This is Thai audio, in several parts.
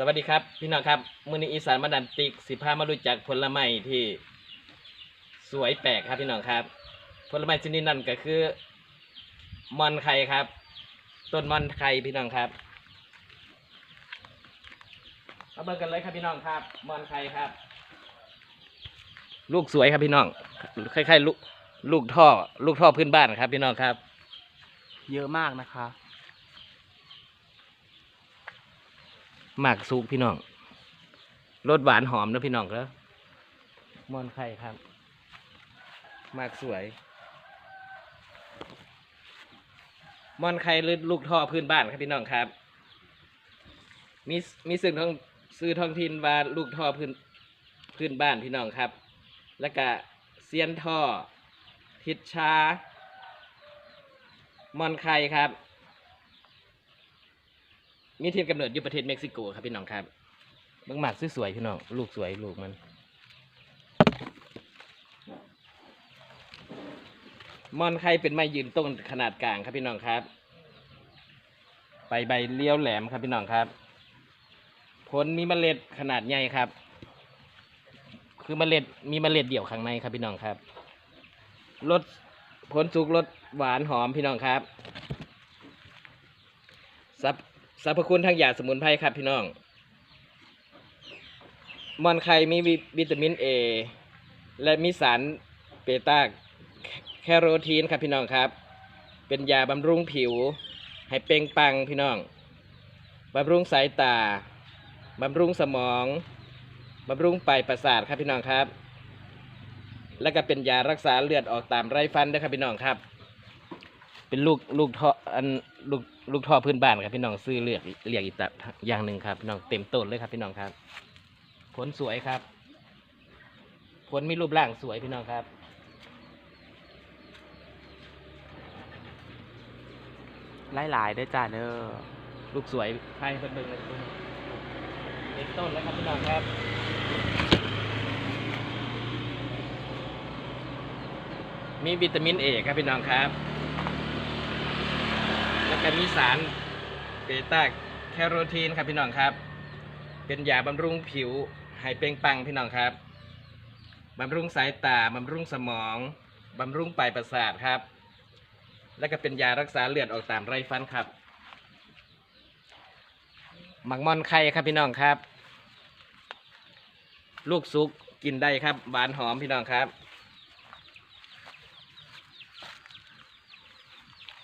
สวัสดีครับ พี่น้องครับมื้อนี้อีสานมาดันติกสิพามารู้จักผลไม้ที่สวยแปลกครับพี่น้องครับ ผลไม้ชนิดนั้นก็คือมอนไข่ครับ ต้นมอนไข่พี่น้องครับมาเบิ่งกันเลยครับพี่น้องครับ มอนไข่ครับ ลูกสวยครับพี่น้องคล้ายๆลูกลูกท่อ ลูกท่อพื้นบ้านครับ พี่น้องครับ เยอะมากนะคะ หมากซุกพี่น้องรสหวานหอมนะพี่น้องแล้วมอนไข่ครับหมากสวยมอนไข่หรือลูกท่อพื้นบ้านครับพี่น้องครับ มีมีสื่อท้องซื้อท้องถิ่นว่าลูกท่อพื้นพื้นบ้านพี่น้องครับ แล้วก็เซียนท่อทิศชามอนไข่ครับ มีทีมกำเนิดอยู่ประเทศเม็กซิโกครับพี่น้องครับเบิ่งหมากสวยๆพี่น้องลูกสวยลูกมันมอนไข่เป็นไม้ยืนต้นขนาดกลางครับพี่น้องครับใบใบเลี้ยวแหลมครับพี่น้องครับ ผลมีเมล็ดขนาดใหญ่ครับ คือเมล็ดมีเมล็ดเดี่ยวข้างในครับพี่น้องครับรสผลสุกรสหวานหอมพี่น้องครับสรรพ สรรพคุณทางยาสมุนไพรครับพี่น้องมอนไข่มีวิตามินเอและมีสารเบต้าแคโรทีนครับพี่น้องครับ เป็นยาบำรุงผิว ให้เปล่งปลังพี่น้องบำรุงสายตาบำรุงสมองบำรุงปประสาทครับพี่น้องครับ แล้วก็เป็นยารักษาเลือดออกตามไรฟันด้วยครับพี่น้องครับ เป็นลูกลูกท่ออันลูกลูกท่อพื้นบ้านครับพี่น้องซื้อเลือกเรียกอีกแบบอย่างหนึ่งครับพี่น้องเต็มต้นเลยครับพี่น้องครับ ผลสวยครับ ผลมีรูปร่างสวยพี่น้องครับหลายๆด้วยจ้าเด้อลูกสวยไพ่เพิ่นเบิ่งเลยเต็มต้นแล้วครับพี่น้องครับมีวิตามินเอครับพี่น้องครับ แล้วก็มีสารเบต้าแคโรทีนครับพี่น้องครับ เป็นยาบำรุงผิวให้เปล่งปังพี่น้องครับบำรุงสายตาบำรุงสมองบำรุงปลายประสาทครับ แล้วก็เป็นยารักษาเลือดออกตามไรฟันครับหมักมอนไข่ครับพี่น้องครับ ลูกซุกกินได้ครับหวานหอมพี่น้องครับ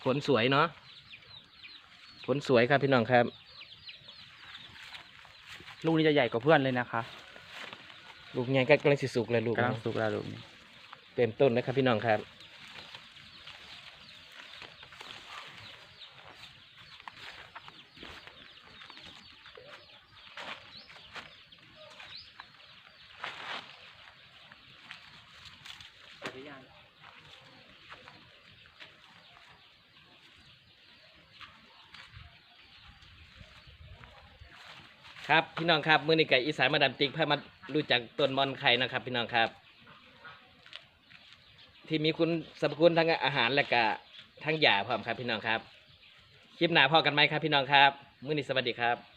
ผลสวยเนาะ ผลสวยครับพี่น้องครับ ลูกนี้จะใหญ่กว่าเพื่อนเลยนะคะลูกใหญ่ก็กำลังสิสุกเลยลูกกำลังสุกแล้วลูกนี้เต็มต้นนะครับพี่น้องครับ ครับพี่น้องครับ มื้อนี้ไก่อีสานมาดามติ๊กพามารู้จักต้นมอนไข่นะครับ พี่น้องครับ ที่มีคุณสรรพคุณทั้งอาหารและก็ทั้งยาพร้อมครับ พี่น้องครับ คลิปหน้าพอกันไหมครับ พี่น้องครับ มื้อนี้สวัสดีครับ